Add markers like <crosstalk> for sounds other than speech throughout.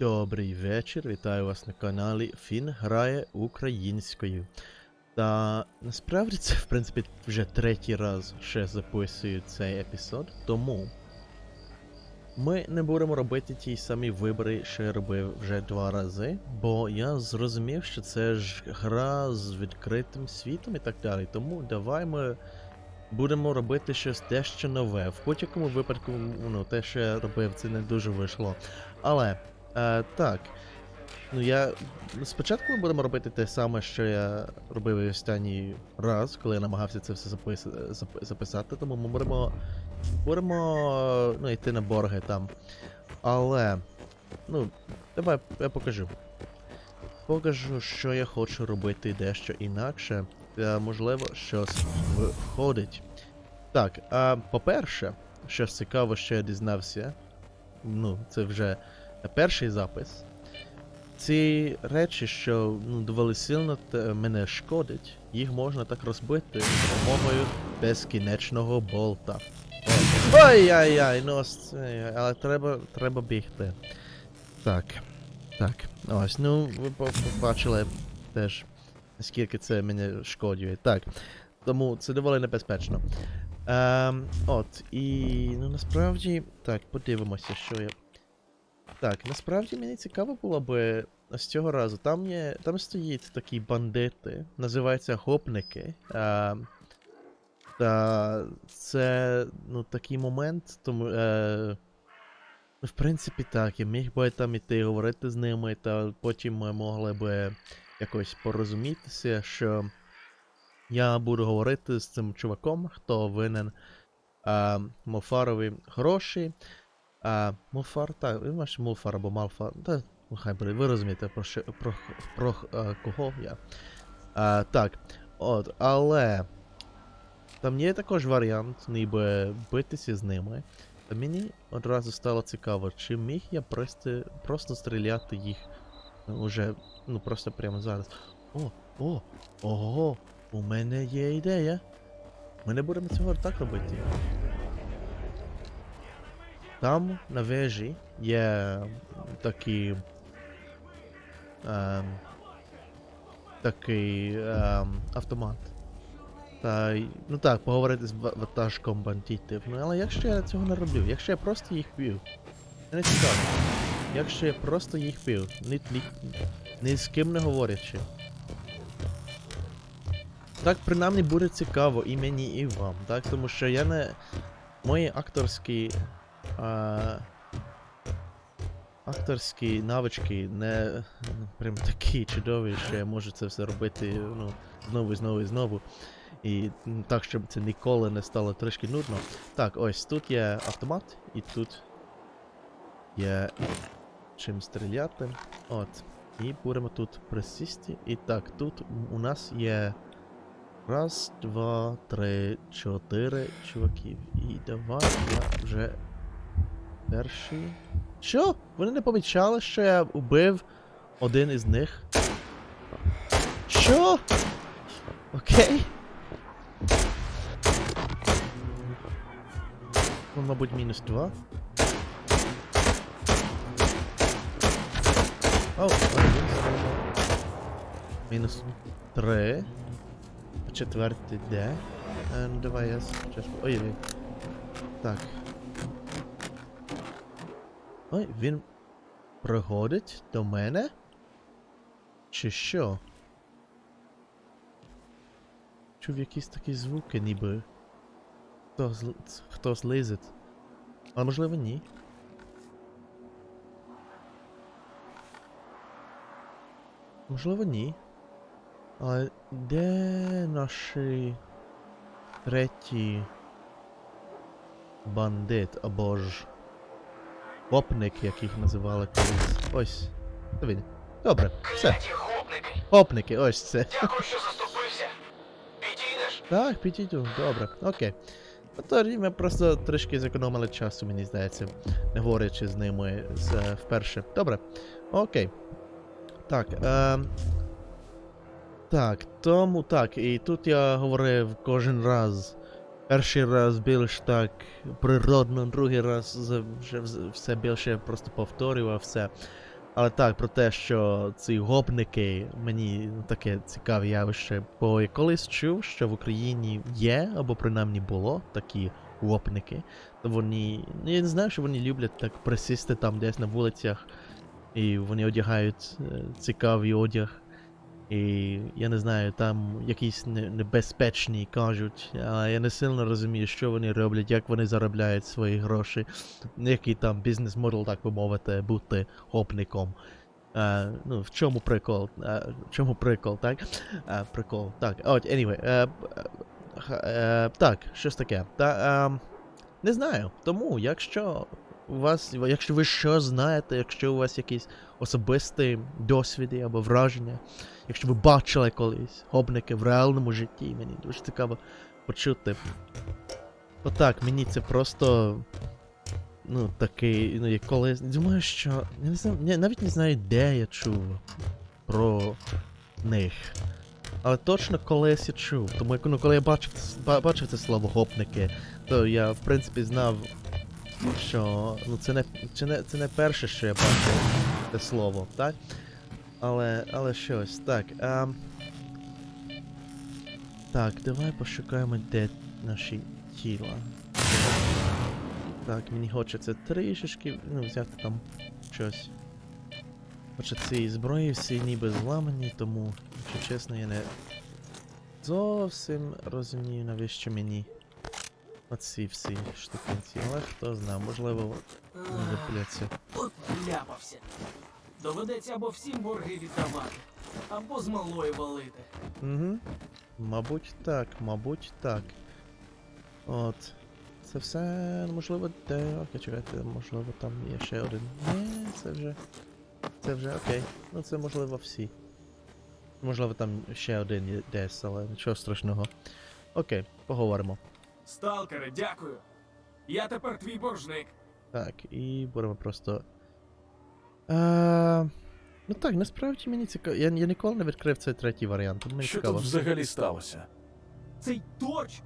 Добрий вечір, вітаю вас на каналі Фін грає українською. Та насправді це, в принципі, вже третій раз ще записую цей епізод, тому ми не будемо робити ті самі вибори, що я робив вже два рази, бо я зрозумів, що це ж гра з відкритим світом і так далі. Тому давай ми будемо робити щось дещо нове. В будь-якому випадку, ну, те, що я робив, це не дуже вийшло. Але. Е, так. Ну я. Спочатку ми будемо робити те саме, що я робив останній раз, коли я намагався це все запис... записати, тому ми будемо. Будемо ну, йти на борги там. Але. Ну, давай я покажу. Покажу, що я хочу робити дещо інакше. Та, можливо, щось виходить. Так, а по-перше, щось цікаве, що я дізнався. Ну, це вже перший запис. Ці речі, що ну, доволі сильно мене шкодять, їх можна так розбити допомогою безкінечного болта. Ой-яй-яй, ну ось це, але треба, треба бігти. Так. Так. Ось, ну, ви побачили теж, наскільки це мене шкодює. Так. Тому це доволі небезпечно. Ем, от, і ну насправді. Так, подивимося, що я. Так, насправді мені цікаво було би з цього разу. Там є. Там стоїть такі бандити, називаються гопники. А, та це ну, такий момент, тому. Е, ну, в принципі, так, я міг би там іти говорити з ними, та потім ми могли би якось порозумітися, що я буду говорити з цим чуваком, хто винен а, Мофарові гроші. А, Муфар, так, він ваш Муфар або Малфар. Та, ну хай буде, ви розумієте, про, що, про, про а, кого я. А, так, от, але. Там є також варіант, ніби битися з ними. Та мені одразу стало цікаво, чи міг я просто, просто стріляти їх ну, уже, ну просто прямо зараз. О, о, ого, у мене є ідея. Ми не будемо цього так робити. Там на вежі є такий. Ем, такий ем, автомат. Та, ну так, поговорити з ватажком бандитів. Ну але якщо я цього не роблю, якщо я просто їх б'ю. Не цікаво. Якщо я просто їх б'ю, ні, ні, ні з ким не говорячи. Так принаймні буде цікаво і мені, і вам, так? Тому що я не. Мої акторські. Акторські навички не ну, прям такі чудові, що я можу це все робити ну, знову і знову і знову. І так, щоб це ніколи не стало трішки нудно. Так, ось тут є автомат, і тут є чим стріляти. От. І будемо тут присісти. І так, тут у нас є Раз, два, три, чотири чуваків. І давай я вже перший. Що? Вони не помічали, що я убив один із них? Що? Окей. Ну, мабуть, мінус два. О, один. Мінус три. Четвертий де? Е, ну, давай я спочатку. Ой, ой. Так. Ой, він приходить до мене? Чи що? Чув якісь такі звуки, ніби. Хто зл... ц- хтось. Але можливо ні. Можливо, ні. А де наші треті бандит або ж гопник, як їх називали колись. Ось. Добре, все. Гопники, ось це. Дякую, що заступився. Підійдеш? Так, підійду, добре, окей. Ну, Тоді ми просто трішки зекономили часу, мені здається, не говорячи з ними з, е, вперше. Добре. Окей. Так. Е, так, тому так, і тут я говорив кожен раз. Перший раз більш так природно, другий раз вже все більше просто повторював все. Але так, про те, що ці гопники мені таке цікаве явище, бо я колись чув, що в Україні є, або принаймні було такі гопники, то вони. Ну я не знаю, що вони люблять так присісти там десь на вулицях, і вони одягають е, цікавий одяг. І я не знаю, там якісь не- небезпечні кажуть, а я не сильно розумію, що вони роблять, як вони заробляють свої гроші, який там бізнес-модел, так би мовити, бути гопником. Е, ну, в чому прикол? Е, в чому прикол, так? Е, прикол. Так, от, anyway. Е, х- е, так, щось таке. Та, е, не знаю. Тому, якщо у вас, якщо ви що знаєте, якщо у вас якісь особисті досвіди або враження, якщо ви бачили колись гопники в реальному житті, мені дуже цікаво почути. Отак, мені це просто. Ну, такий, ну, як колись. Думаю, що. Я не знаю, я навіть не знаю, де я чув про них. Але точно колись я чув. Тому ну, коли я бачив, бачив це слово гопники, то я в принципі знав, що ну, це, не, це, не, це не перше, що я бачив це слово, так? Але, але щось, так. А, так, давай пошукаємо, де наші тіла. Так, мені хочеться трішечки, ну, взяти там щось. Хоча ці зброї всі ніби зламані, тому, якщо чесно, я не зовсім розумію, навіщо мені оці всі штукенці. Але хто знає, можливо, вони запиляться. От ляпався. Доведеться або всім борги віддавати, або з малої валити. Угу. Мабуть так, мабуть так. От. Це все, можливо, де. Окей, чекайте, можливо, там є ще один. Ні, це вже. Це вже окей. Ну це можливо всі. Можливо, там ще один є десь, але нічого страшного. Окей, поговоримо. Сталкере, дякую. Я тепер твій боржник. Так, і будемо просто. А, ну так, насправді мені цікаво. Я, я ніколи не відкрив цей третій варіант. Мені Що цікаво. тут взагалі сталося? Цей точ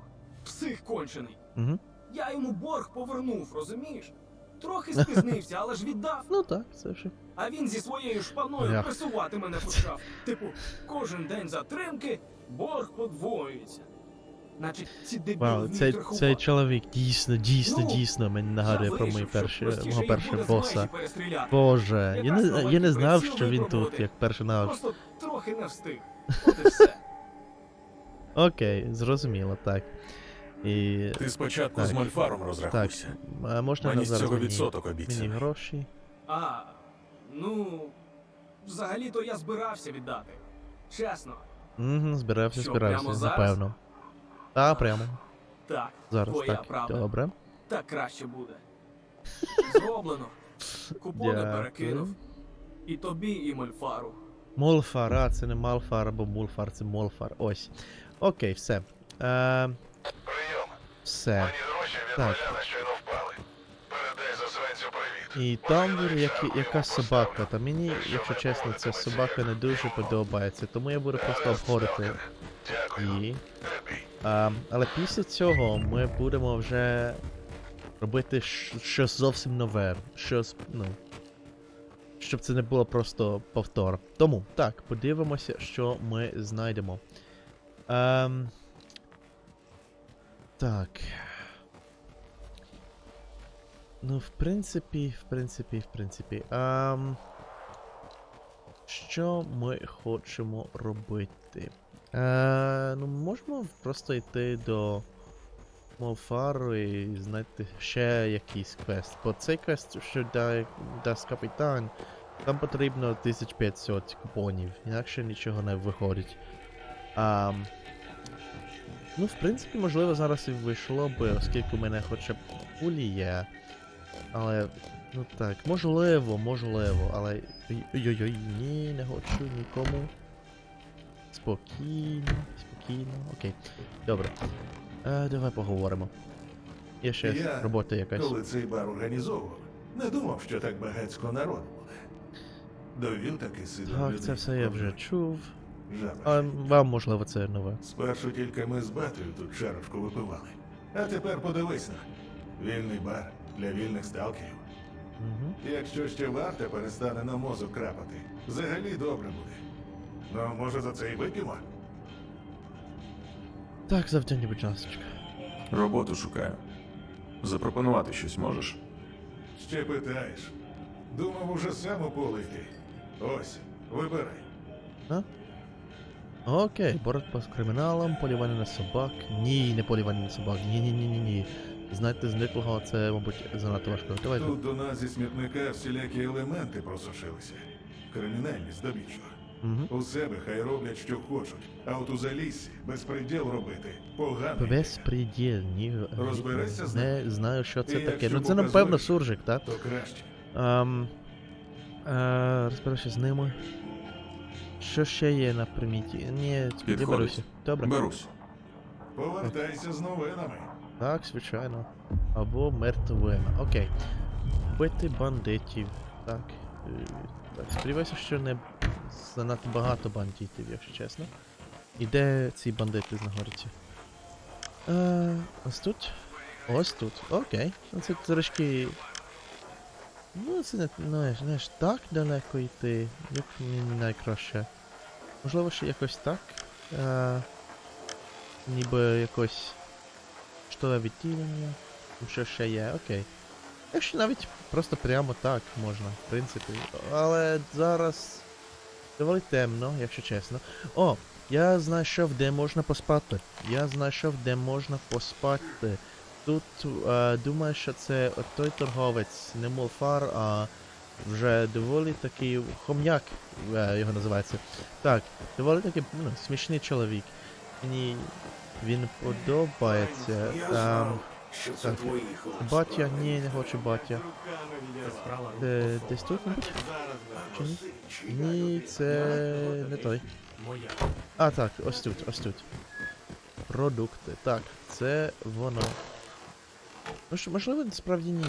псих кончений. Угу. Я йому борг повернув, розумієш? Трохи спізнився, але ж віддав. Ну так, це вже. А він зі своєю шпаною Ях. пресувати мене почав. Типу, кожен день затримки борг подвоюється. Значить, ці Вау, вміють цей, цей чоловік дійсно, дійсно, Ну, дійсно мені нагадує про мої перші, мого першого боса. Боже, я не, я не знав, що він тут як персонаж. Просто трохи не встиг. От і <laughs> все. Окей, зрозуміло, так. І. Ти спочатку Так. з Мольфаром Так, розрахуйся. а можна Мені на з зараз цього мені, відсоток мені гроші? А, ну. Взагалі-то я збирався віддати. Чесно. Угу, збирався, Що, збирався, прямо зараз? напевно. Та, прямо. Так, Зараз, твоя так. правда. Добре. так краще буде. <laughs> Зроблено. Купони Дякую. перекинув. І тобі, і Мольфару. Молфар, а це не Малфар або Мулфар, це Молфар. Ось. Окей, все. Е, Прийом. все. Мені гроші від Так. Валяна щойно впали. Передай засранцю привіт. І там яка, собака. Та мені, якщо чесно, ця собака не дуже подобається, тому я буду просто обходити Дякую. її. Але після цього ми будемо вже робити щось зовсім нове. Щось, ну. Щоб це не було просто повтор. Тому, так, подивимося, що ми знайдемо. Ем, так. Ну, в принципі, в принципі, в принципі. Ем, що ми хочемо робити? Е, ну, можемо просто йти до Молфару і знайти ще якийсь квест. Бо цей квест, що дає, дасть капітан, там потрібно 1500 купонів, інакше нічого не виходить. А, ну, в принципі, можливо, зараз і вийшло би, оскільки у мене хоча б кулі є. Але, ну так, можливо, можливо, але. Ой-ой-ой, ні, не хочу нікому. Спокійно, спокійно, окей. Добре. Е, давай поговоримо. Є ще Я, робота якась. Коли цей бар організовував, не думав, що так багацько народу буде. Довів таки сидом Так, людей. це все я вже чув. Жаба. А вам, можливо, це нове. Спершу тільки ми з батою тут чарочку випивали. А тепер подивись на. Вільний бар для вільних сталкерів. Угу. Якщо ще варте перестане на мозок крапати, взагалі добре буде. Ну, може за це і вип'ємо? Так, завдання, будь ласка. Роботу шукаю. Запропонувати щось можеш? Ще питаєш. Думав, уже сам у поле йти. Ось, вибирай. Окей, боротьба з криміналом, полювання на собак. Ні, не полювання на собак. Ні, ні, ні, ні, ні. Знайти зниклого це, мабуть, занадто важко. Давай. Тут до нас зі смітника всілякі елементи просушилися. Кримінальні здобічно. Угу. У себе хай роблять, що хочуть, а от у заліссі безпреділ робити погано. Безпреділ, ні. Розберешся з Не знаю, що це І таке. якщо Ну це напевно показуєш, суржик, так? То краще. Ем, е, розберешся з ними. Що ще є на приміті? Ні, не Підходить. беруся. Добре. Берусь. Повертайся з новинами. Так, звичайно. Або мертвими. Окей. Бити бандитів. Так. е, Так, сподіваюся, що не занадто багато бандитів, якщо чесно. І де ці бандити знаходяться? Е, ось тут. Ось тут. Окей. Ну це трошки. Ну, це не, знаєш, знаєш, так далеко йти. Як мені найкраще. Можливо, ще якось так. Е, ніби якось штове відділення. Ну, Що ще є, окей. Якщо навіть просто прямо так можна, в принципі. Але зараз доволі темно, якщо чесно. О, я знайшов, де можна поспати. Я знайшов, де можна поспати. Тут е, думаю, що це той торговець, не Молфар, а вже доволі такий хом'як е, його називається. Так, доволі такий ну, смішний чоловік. Мені він подобається. Ем, що це. Батя, ні, не хочу батя. Де, десь тут. Чи ні? Ні, це не той. А, так, ось тут, ось тут. Продукти. Так, це воно. Ну що, можливо, насправді ні.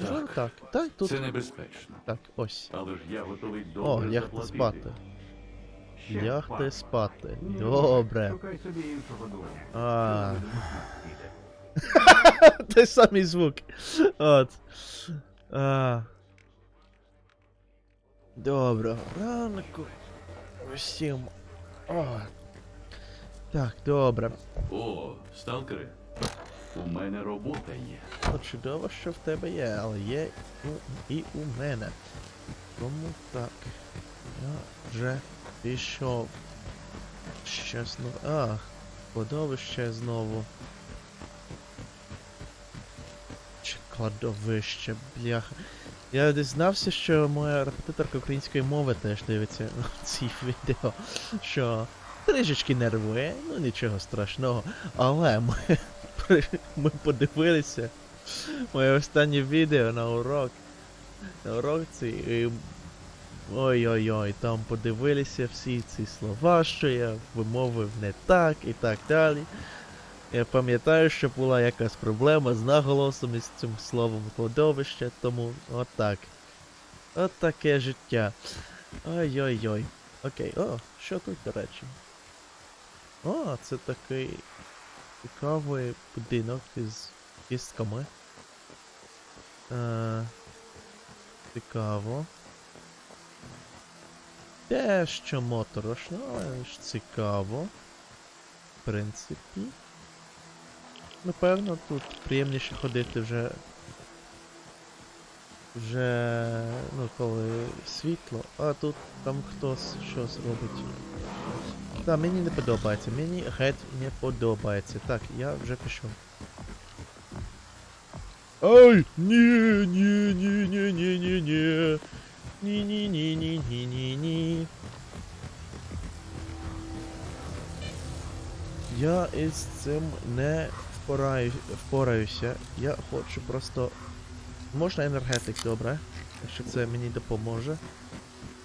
Можливо, так. Так, тут. Це небезпечно. Так, ось. Але ж я готовий О, добре лягти заплатити. спати. Пак. спати. Добре. А. Той самий звук. От. А. Доброго ранку. Усім. О. Так, добре. О, сталкери. У мене робота є. Ну, чудово, що в тебе є, але є у, і у мене. Тому так. Я вже пішов. Ще знову. Ах, кладовище знову. Чи кладовище, бляха. Я дізнався, що моя репетиторка української мови теж дивиться <laughs> ці відео, що трішечки нервує, ну нічого страшного. Але ми, <laughs> ми подивилися моє останнє відео на урок. На уроці. І... Ой-ой-ой, там подивилися всі ці слова, що я вимовив не так і так далі. Я пам'ятаю, що була якась проблема з наголосом із цим словом кладовище, тому отак. От таке життя. Ой-ой-ой. Окей, о, що тут, до речі? О, це такий цікавий будинок із кістками. Е, цікаво. Дещо моторошно, але ж цікаво. В принципі. Напевно, тут приємніше ходити вже. Вже. ну, коли світло, а тут там хтось щось робить. Та, мені не подобається, мені геть не подобається. Так, я вже пішов. Ай! Ні, ні, ні, ні, ні, ні, ні. Ні, ні, ні, ні, ні, ні, ні. Я із цим не впораю, впораюся. Я хочу просто. Можна енергетик, добре? Якщо це мені допоможе.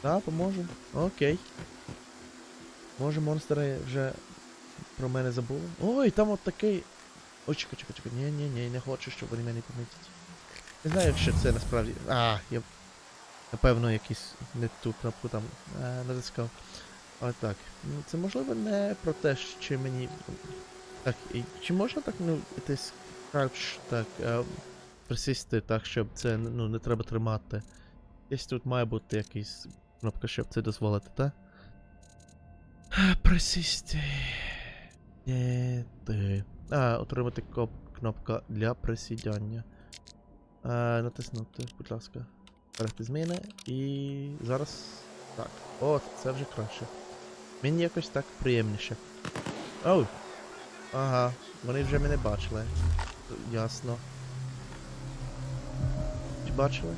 Так, поможе. Окей. Може монстри вже про мене забули? Ой, там от такий. Ой, чекай, чекай, чекай. Ні, ні, ні, не хочу, щоб вони мене помітять. Не знаю, що це насправді. А, я напевно якийсь не ту кнопку там е, натискав. А так. Ну це можливо не про те, чи мені. Так, і чи можна так ну якийсь так. Е, присісти так, щоб це ну, не треба тримати. Десь тут має бути якась кнопка, щоб це дозволити, так? Присісти. Де ти? А, отримати коп- кнопка для присідання. А, натиснути, будь ласка. Перейти зміни. І зараз. Так. От, це вже краще. Мені якось так приємніше. Оу! Ага, вони вже мене бачили. Ясно. Чи бачили?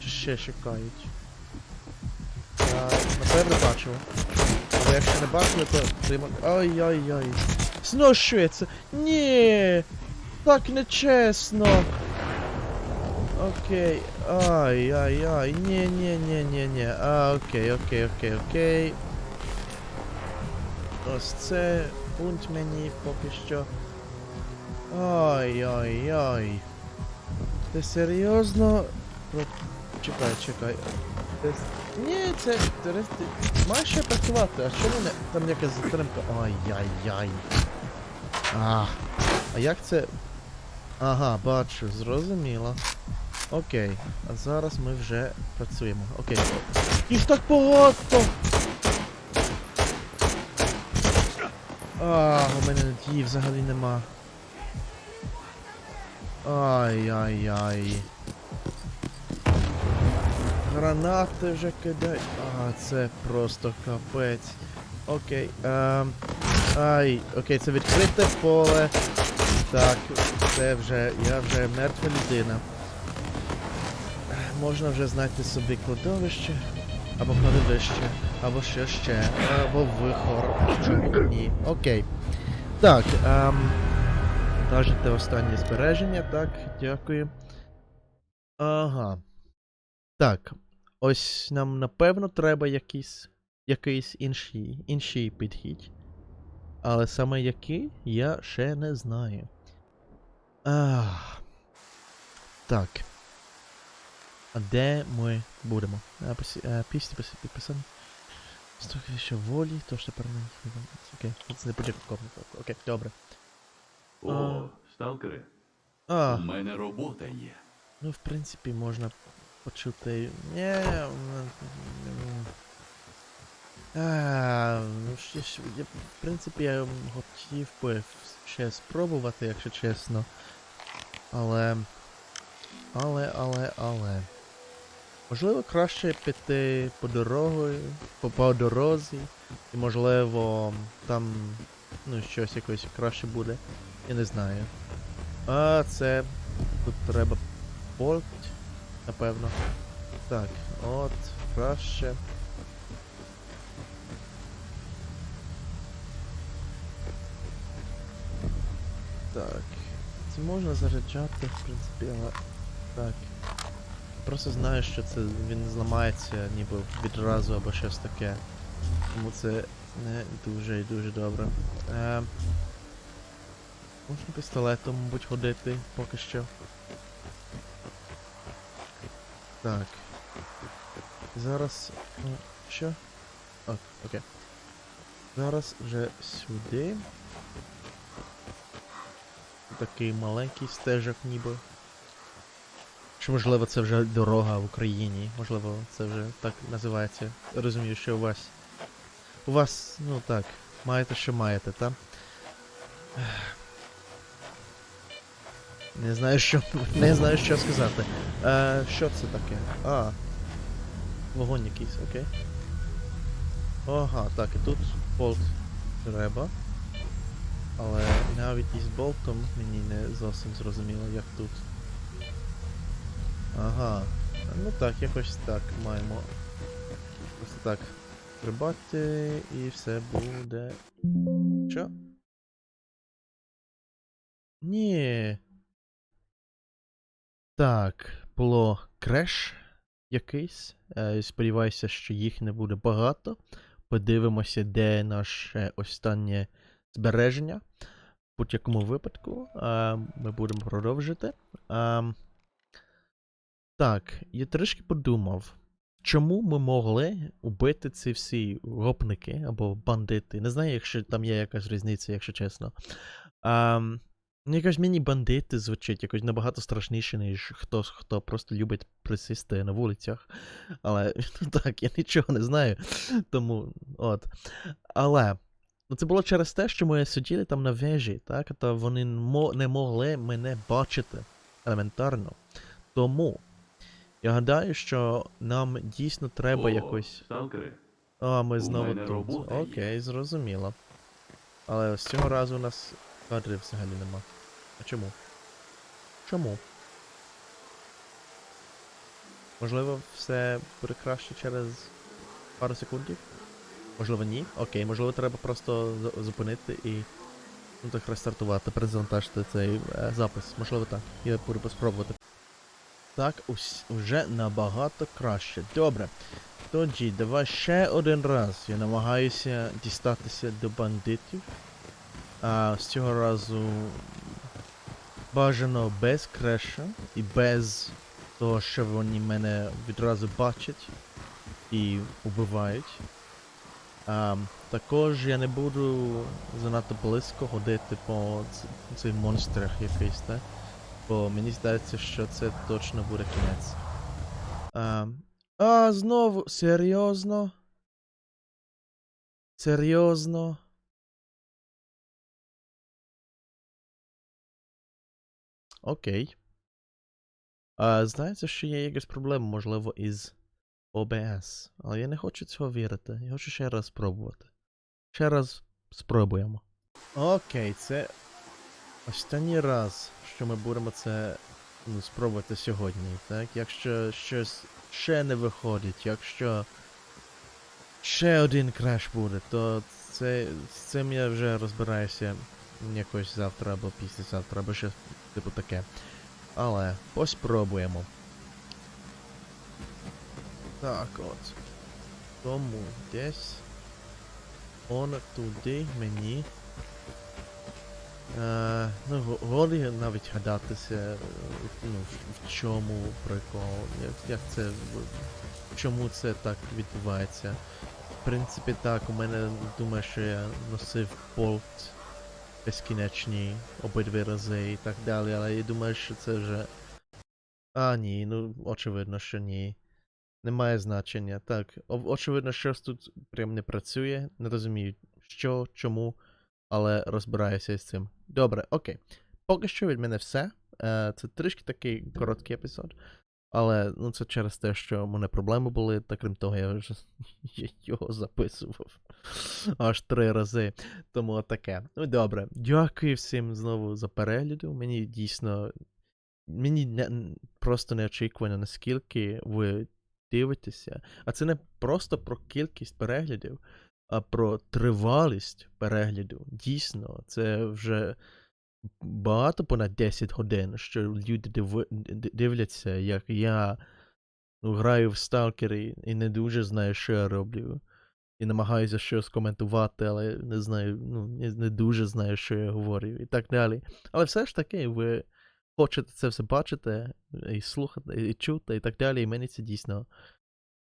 Чи ще чекають? Я, напевно бачили. Але якщо не бачили, то прийма... Ой-ой-ой. Зношується! Ні! Так нечесно! Окей. Ай-яй-яй. Ні-ні-ні-ні-ні. А, окей, окей, окей, окей. Ось це пункт мені поки що. Ай-яй-яй. Ти серйозно? Про... Чекай, чекай. Ти... Ні, це. Ти, ти... маєш ще працювати, а чому не. Там якась затримка. Ай-яй-яй. А. А як це. Ага, бачу, зрозуміло. Окей, а зараз ми вже працюємо. Окей. Їх так багато! А, у мене надії взагалі нема. Ай-яй-яй. Гранати вже кидають. А, це просто капець. Окей. Ем, ай, окей, це відкрите поле. Так, це вже. Я вже мертва людина. Можна вже знайти собі кладовище. Або кладовище, або що ще, або вихор. Чому ні? Окей. Так, ем. Кажете останнє збереження, так, дякую. Ага. Так. Ось нам напевно треба якийсь. якийсь інший, інший підхід. Але саме який, я ще не знаю. Ах. Так. А де ми будемо? А, після після підписання. Строки ще волі, то що перманентні. Окей, це не почекав комнату. Окей, добре. О, сталкери, А, у мене робота є. ну в принципі можна почути. М, А, ну ще ж, я, в принципі, я хотів би ще спробувати, якщо чесно. Але. Але, але, але. Можливо, краще піти по дорогою, по, по дорозі, і можливо там ну щось якось краще буде. Я не знаю. А це. Тут треба порт, напевно. Так, от, краще. Так. Це можна заряджати, в принципі, але. Так. Просто знаю, що це він зламається ніби відразу або щось таке. Тому це не дуже і дуже добре. Е, можна пістолетом, мабуть, ходити поки що. Так. Зараз. Ну, що? О, окей. Зараз вже сюди. Такий маленький стежок ніби. Чи можливо це вже дорога в Україні? Можливо, це вже так називається. Розумію, що у вас. У вас, ну так, маєте, що маєте, та? Не знаю, що. Не знаю, що сказати. Е, що це таке? А. Вогонь якийсь, окей. Ага, так, і тут болт треба. Але навіть із болтом мені не зовсім зрозуміло, як тут. Ага. Ну так, якось так маємо. Просто так. Стрибати і все буде. Що? Ні. Так, було креш якийсь. Е, сподіваюся, що їх не буде багато. Подивимося, де наше останнє збереження. В будь-якому випадку ми будемо продовжити. Так, я трішки подумав, чому ми могли убити ці всі гопники або бандити. Не знаю, якщо там є якась різниця, якщо чесно. Ну, якось мені бандити звучить якось набагато страшніше, ніж хтось, хто просто любить присісти на вулицях. Але <laughs> ну так, я нічого не знаю. Тому от. Але. Ну, це було через те, що ми сиділи там на вежі, так? Та вони не могли мене бачити елементарно. Тому я гадаю, що нам дійсно треба О, якось. Сталкери, А, ми знову тут. робота є. Зрозуміло. Але з цього разу у нас кадрів взагалі нема. А чому? Чому? Можливо, все буде краще через пару секундів? Можливо, ні? Окей, можливо, треба просто зупинити і. Ну так рестартувати, перезавантажити цей е, запис. Можливо так. Я буду спробувати. Так, вже набагато краще. Добре. Тоді, давай ще один раз. Я намагаюся дістатися до бандитів. А з цього разу бажано без креша і без того, що вони мене відразу бачать і убивають. А, також я не буду занадто близько ходити по цих монстрах якийсь, так? Бо мені здається, що це точно буде кінець. А, а, знову, серйозно? Серйозно? Окей. А, знаєте, що є якась проблема, можливо, із OBS. Але я не хочу цього вірити. Я хочу ще раз спробувати. Ще раз спробуємо. Окей, це останній раз, що ми будемо це ну, спробувати сьогодні, так? Якщо щось ще не виходить, якщо ще один краш буде, то це, з цим я вже розбираюся якось завтра або післязавтра, або щось типу таке. Але поспробуємо. Так от. Тому десь. Он туди мені. Е, ну, го- годі навіть гадатися, е, ну, в чому прикол, як, як це, чому це так відбувається. В принципі, так, у мене думаю, що я носив болт безкінечні обидві рази і так далі, але я думаю, що це вже. А, ні, ну очевидно, що ні. Немає значення. Так, очевидно, щось тут прям не працює. Не розумію, що, чому, але розбираюся з цим. Добре, окей. Поки що від мене все. Е, це трішки такий короткий епізод. Але ну, це через те, що в мене проблеми були, та крім того, я вже <laughs> я його записував <laughs> аж три рази. Тому таке. Ну добре. Дякую всім знову за перегляду. Мені дійсно. Мені не, просто неочікувано, наскільки ви дивитеся. А це не просто про кількість переглядів, а про тривалість перегляду. Дійсно, це вже багато понад 10 годин, що люди диви- д- дивляться, як я ну, граю в сталкері і не дуже знаю, що я роблю. І намагаюся щось коментувати, але не знаю, ну, не, дуже знаю, що я говорю, і так далі. Але все ж таки, ви хочете це все бачити, і слухати, і чути, і так далі. І мені це дійсно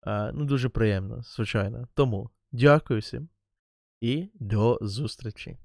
а, ну, дуже приємно, звичайно. Тому дякую всім і до зустрічі.